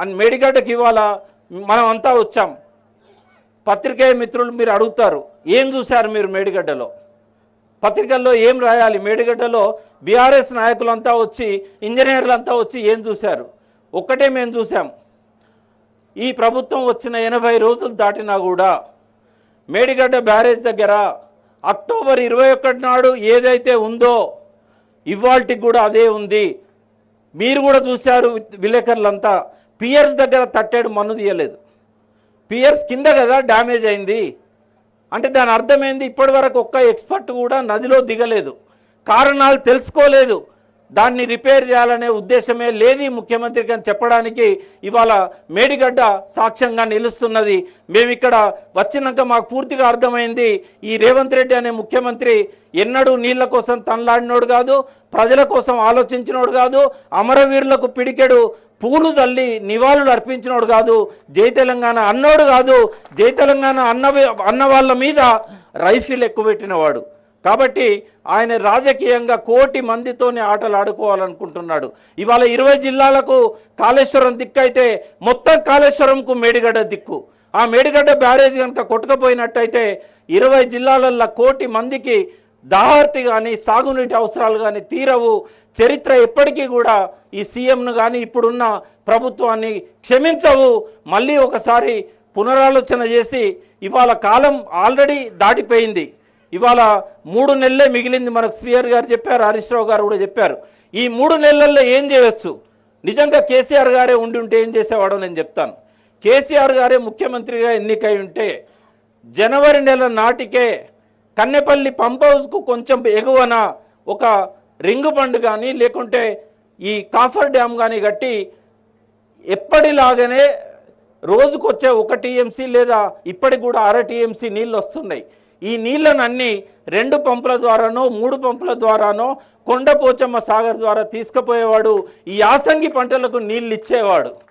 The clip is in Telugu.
అని మేడిగడ్డకి ఇవాళ మనం అంతా వచ్చాం. పత్రికేయ మిత్రులు మీరు అడుగుతారు ఏం చూశారు మీరు మేడిగడ్డలో? పత్రికల్లో ఏం రాయాలి? మేడిగడ్డలో బీఆర్ఎస్ నాయకులంతా వచ్చి ఇంజనీర్లంతా వచ్చి ఏం చూశారు? ఒక్కటే మేము చూసాం ఈ ప్రభుత్వం వచ్చిన ఎనభై రోజులు దాటినా కూడా మేడిగడ్డ బ్యారేజ్ దగ్గర అక్టోబర్ ఇరవై ఒకటి నాడు ఏదైతే ఉందో ఇవాళకి కూడా అదే ఉంది. మీరు కూడా చూశారు విలేకరులంతా. పియర్స్ దగ్గర తట్టేడు మన్ను తీయలేదు. పియర్స్ కింద కదా డ్యామేజ్ అయింది. అంటే దాని అర్థమైంది ఇప్పటి వరకు ఒక్క ఎక్స్పర్ట్ కూడా నదిలో దిగలేదు. కారణాలు తెలుసుకోలేదు. దాన్ని రిపేర్ చేయాలనే ఉద్దేశమే లేని ముఖ్యమంత్రికి అని చెప్పడానికి ఇవాళ మేడిగడ్డ సాక్ష్యంగా నిలుస్తున్నది. మేము ఇక్కడ వచ్చినాక మాకు పూర్తిగా అర్థమైంది. ఈ రేవంత్ రెడ్డి అనే ముఖ్యమంత్రి ఎన్నడూ నీళ్ళ కోసం తనలాడినోడు కాదు ప్రజల కోసం ఆలోచించినోడు కాదు అమరవీరులకు పిడికెడు పూలు తల్లి నివాళులు అర్పించినోడు కాదు జై తెలంగాణ అన్నోడు కాదు జై తెలంగాణ అన్న అన్న వాళ్ళ మీద రైఫిల్ ఎక్కువ పెట్టినవాడు కాబట్టి ఆయన రాజకీయంగా కోటి మందితోనే ఆటలు ఆడుకోవాలనుకుంటున్నాడు ఇవాళ ఇరవై జిల్లాలకు కాళేశ్వరం దిక్కు అయితే మొత్తం కాళేశ్వరంకు మేడిగడ్డ దిక్కు. ఆ మేడిగడ్డ బ్యారేజ్ కనుక కొట్టుకపోయినట్టయితే ఇరవై జిల్లాలల్లో కోటి మందికి దాహార్తి కానీ సాగునీటి అవసరాలు కానీ తీరవు. చరిత్ర ఎప్పటికీ కూడా ఈ సీఎంను కానీ ఇప్పుడున్న ప్రభుత్వాన్ని క్షమించవు. మళ్ళీ ఒకసారి పునరాలోచన చేసి ఇవాళ కాలం ఆల్రెడీ దాటిపోయింది. ఇవాళ మూడు నెలలే మిగిలింది మనకు శ్రీహరి గారు చెప్పారు హరీష్ రావు గారు కూడా చెప్పారు. ఈ మూడు నెలల్లో ఏం చేయవచ్చు నిజంగా కేసీఆర్ గారే ఉండి ఉంటే ఏం చేసేవాడో నేను చెప్తాను. కేసీఆర్ గారే ముఖ్యమంత్రిగా ఎన్నికై ఉంటే జనవరి నెల నాటికే కన్నెపల్లి పంప్ హౌస్కు కొంచెం ఎగువన ఒక రింగు బండ్ కానీ లేకుంటే ఈ కాఫర్ డ్యామ్ కానీ కట్టి ఎప్పటిలాగానే రోజుకొచ్చే ఒక టీఎంసీ లేదా ఇప్పటికి కూడా అర టీఎంసీ నీళ్ళు వస్తున్నాయి ఈ నీళ్ళను అన్ని రెండు పంపుల ద్వారానో మూడు పంపుల ద్వారానో కొండపోచమ్మ సాగర్ ద్వారా తీసుకుపోయేవాడు. ఈ యాసంగి పంటలకు నీళ్ళు ఇచ్చేవాడు